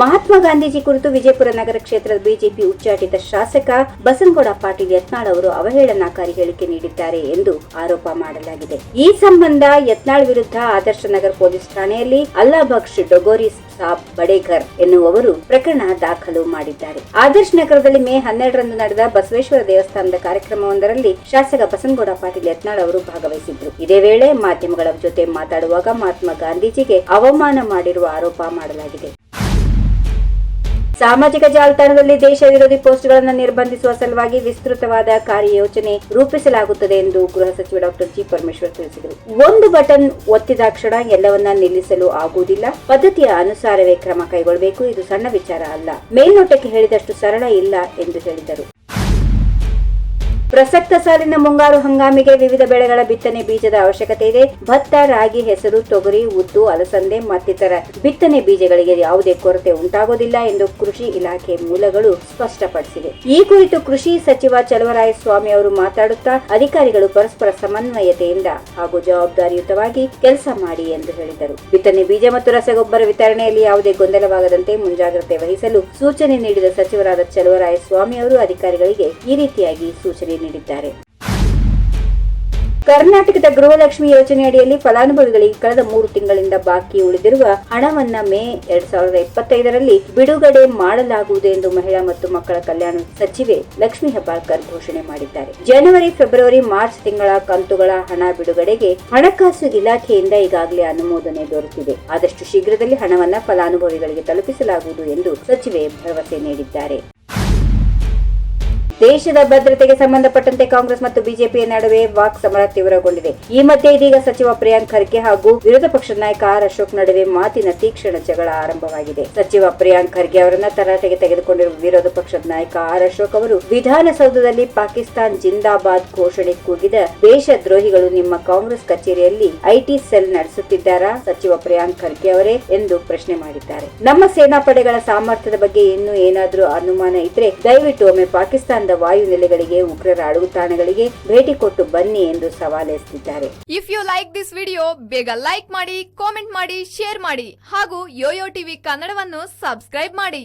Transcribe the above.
ಮಹಾತ್ಮ ಗಾಂಧೀಜಿ ಕುರಿತು ವಿಜಯಪುರ ನಗರ ಕ್ಷೇತ್ರದ ಬಿಜೆಪಿ ಉಚ್ಚಾಟಿತ ಶಾಸಕ ಬಸನಗೌಡ ಪಾಟೀಲ್ ಯತ್ನಾಳ್ ಅವರು ಅವಹೇಳನಕಾರಿ ಹೇಳಿಕೆ ನೀಡಿದ್ದಾರೆ ಎಂದು ಆರೋಪ ಮಾಡಲಾಗಿದೆ. ಈ ಸಂಬಂಧ ಯತ್ನಾಳ್ ವಿರುದ್ಧ ಆದರ್ಶ ನಗರ ಪೊಲೀಸ್ ಠಾಣೆಯಲ್ಲಿ ಅಲ್ಲಾ ಬಕ್ಷ್ ಡೊಗೋರಿ ಸಾಬ್ ಬಡೇಕರ್ ಎನ್ನುವವರು ಪ್ರಕರಣ ದಾಖಲು ಮಾಡಿದ್ದಾರೆ. ಆದರ್ಶ ನಗರದಲ್ಲಿ ಮೇ ಹನ್ನೆರಡರಂದು ನಡೆದ ಬಸವೇಶ್ವರ ದೇವಸ್ಥಾನದ ಕಾರ್ಯಕ್ರಮವೊಂದರಲ್ಲಿ ಶಾಸಕ ಬಸನಗೌಡ ಪಾಟೀಲ್ ಯತ್ನಾಳ್ ಅವರು ಭಾಗವಹಿಸಿದ್ರು ಇದೇ ವೇಳೆ ಮಾಧ್ಯಮಗಳ ಜೊತೆ ಮಾತಾಡುವಾಗ ಮಹಾತ್ಮ ಗಾಂಧೀಜಿಗೆ ಅವಮಾನ ಮಾಡಿರುವ ಆರೋಪ ಮಾಡಲಾಗಿದೆ. ಸಾಮಾಜಿಕ ಜಾಲತಾಣದಲ್ಲಿ ದೇಶ ವಿರೋಧಿ ಪೋಸ್ಟ್ಗಳನ್ನು ನಿರ್ಬಂಧಿಸುವ ಸಲುವಾಗಿ ವಿಸ್ತೃತವಾದ ಕಾರ್ಯಯೋಜನೆ ರೂಪಿಸಲಾಗುತ್ತದೆ ಎಂದು ಗೃಹ ಸಚಿವ ಡಾಕ್ಟರ್ ಜಿ ಪರಮೇಶ್ವರ್ ತಿಳಿಸಿದರು. ಒಂದು ಬಟನ್ ಒತ್ತಿದಾಕ್ಷಣ ಎಲ್ಲವನ್ನ ನಿಲ್ಲಿಸಲು ಆಗುವುದಿಲ್ಲ. ಪದ್ಧತಿಯ ಅನುಸಾರವೇ ಕ್ರಮ ಕೈಗೊಳ್ಳಬೇಕು. ಇದು ಸಣ್ಣ ವಿಚಾರ ಅಲ್ಲ. ಮೇಲ್ನೋಟಕ್ಕೆ ಹೇಳಿದಷ್ಟು ಸರಳ ಇಲ್ಲ ಎಂದು ಹೇಳಿದರು. ಪ್ರಸಕ್ತ ಸಾಲಿನ ಮುಂಗಾರು ಹಂಗಾಮಿಗೆ ವಿವಿಧ ಬೆಳೆಗಳ ಬಿತ್ತನೆ ಬೀಜದ ಅವಶ್ಯಕತೆ ಇದೆ. ಭತ್ತ, ರಾಗಿ, ಹೆಸರು, ತೊಗರಿ, ಉದ್ದು, ಅಲಸಂದೆ ಮತ್ತಿತರ ಬಿತ್ತನೆ ಬೀಜಗಳಿಗೆ ಯಾವುದೇ ಕೊರತೆ ಉಂಟಾಗೋದಿಲ್ಲ ಎಂದು ಕೃಷಿ ಇಲಾಖೆ ಮೂಲಗಳು ಸ್ಪಷ್ಟಪಡಿಸಿವೆ. ಈ ಕುರಿತು ಕೃಷಿ ಸಚಿವ ಚಲವರಾಯಸ್ವಾಮಿ ಅವರು ಮಾತಾಡುತ್ತಾ ಅಧಿಕಾರಿಗಳು ಪರಸ್ಪರ ಸಮನ್ವಯತೆಯಿಂದ ಹಾಗೂ ಜವಾಬ್ದಾರಿಯುತವಾಗಿ ಕೆಲಸ ಮಾಡಿ ಎಂದು ಹೇಳಿದರು. ಬಿತ್ತನೆ ಬೀಜ ಮತ್ತು ರಸಗೊಬ್ಬರ ವಿತರಣೆಯಲ್ಲಿ ಯಾವುದೇ ಗೊಂದಲವಾಗದಂತೆ ಮುಂಜಾಗ್ರತೆ ವಹಿಸಲು ಸೂಚನೆ ನೀಡಿದ ಸಚಿವರಾದ ಚಲವರಾಯಸ್ವಾಮಿ ಅವರು ಅಧಿಕಾರಿಗಳಿಗೆ ಈ ರೀತಿಯಾಗಿ ಸೂಚನೆ ನೀಡಿದ್ದಾರೆ. ಕರ್ನಾಟಕದ ಗೃಹಲಕ್ಷ್ಮಿ ಯೋಜನೆಯಡಿಯಲ್ಲಿ ಫಲಾನುಭವಿಗಳಿಗೆ ಕಳೆದ ಮೂರು ತಿಂಗಳಿಂದ ಬಾಕಿ ಉಳಿದಿರುವ ಹಣವನ್ನ ಮೇ ಎರಡ್ ಸಾವಿರದ ಇಪ್ಪತ್ತೈದರಲ್ಲಿ ಬಿಡುಗಡೆ ಮಾಡಲಾಗುವುದು ಎಂದು ಮಹಿಳಾ ಮತ್ತು ಮಕ್ಕಳ ಕಲ್ಯಾಣ ಸಚಿವೆ ಲಕ್ಷ್ಮಿ ಹೆಬ್ಬಾಳ್ಕರ್ ಘೋಷಣೆ ಮಾಡಿದ್ದಾರೆ. ಜನವರಿ, ಫೆಬ್ರವರಿ, ಮಾರ್ಚ್ ತಿಂಗಳ ಕಂತುಗಳ ಹಣ ಬಿಡುಗಡೆಗೆ ಹಣಕಾಸು ಇಲಾಖೆಯಿಂದ ಈಗಾಗಲೇ ಅನುಮೋದನೆ ದೊರೆತಿದೆ. ಆದಷ್ಟು ಶೀಘ್ರದಲ್ಲಿ ಹಣವನ್ನ ಫಲಾನುಭವಿಗಳಿಗೆ ತಲುಪಿಸಲಾಗುವುದು ಎಂದು ಸಚಿವೆ ಭರವಸೆ ನೀಡಿದ್ದಾರೆ. ದೇಶದ ಭದ್ರತೆಗೆ ಸಂಬಂಧಪಟ್ಟಂತೆ ಕಾಂಗ್ರೆಸ್ ಮತ್ತು ಬಿಜೆಪಿಯ ನಡುವೆ ವಾಕ್ ಸಮರ ತೀವ್ರಗೊಂಡಿದೆ. ಈ ಮಧ್ಯೆ ಇದೀಗ ಸಚಿವ ಪ್ರಿಯಾಂಕ್ ಖರ್ಗೆ ಹಾಗೂ ವಿರೋಧ ಪಕ್ಷದ ನಾಯಕ ಆರ್ ಅಶೋಕ್ ನಡುವೆ ಮಾತಿನ ತೀಕ್ಷ್ಣ ಜಗಳ ಆರಂಭವಾಗಿದೆ. ಸಚಿವ ಪ್ರಿಯಾಂಕ್ ಖರ್ಗೆ ಅವರನ್ನ ತರಾಟೆಗೆ ತೆಗೆದುಕೊಂಡಿರುವ ವಿರೋಧ ಪಕ್ಷದ ನಾಯಕ ಆರ್ ಅಶೋಕ್ ಅವರು ವಿಧಾನಸೌಧದಲ್ಲಿ ಪಾಕಿಸ್ತಾನ್ ಜಿಂದಾಬಾದ್ ಘೋಷಣೆ ಕೂಗಿದ ದೇಶದ್ರೋಹಿಗಳು ನಿಮ್ಮ ಕಾಂಗ್ರೆಸ್ ಕಚೇರಿಯಲ್ಲಿ ಐಟಿ ಸೆಲ್ ನಡೆಸುತ್ತಿದ್ದಾರಾ? ಸಚಿವ ಪ್ರಿಯಾಂಕ್ ಖರ್ಗೆ ಅವರೇ ಎಂದು ಪ್ರಶ್ನೆ ಮಾಡಿದ್ದಾರೆ. ನಮ್ಮ ಸೇನಾ ಪಡೆಗಳ ಸಾಮರ್ಥ್ಯದ ಬಗ್ಗೆ ಇನ್ನೂ ಏನಾದರೂ ಅನುಮಾನ ಇದ್ರೆ ದಯವಿಟ್ಟು ಒಮ್ಮೆ ಪಾಕಿಸ್ತಾನದ ವಾಯು ನೆಲೆಗಳಿಗೆ ಉಗ್ರರ ಅಡಗುತಾಣಗಳಿಗೆ ಭೇಟಿ ಕೊಟ್ಟು ಬನ್ನಿ ಎಂದು ಸವಾಲೆಸಿದ್ದಾರೆ if you like this video ಬೇಗ ಲೈಕ್ ಮಾಡಿ ಕಾಮೆಂಟ್ ಮಾಡಿ ಶೇರ್ ಮಾಡಿ ಹಾಗೂ ಯೋಯೋ ಟಿವಿ ಕನ್ನಡವನ್ನು ಸಬ್ಸ್ಕ್ರೈಬ್ ಮಾಡಿ.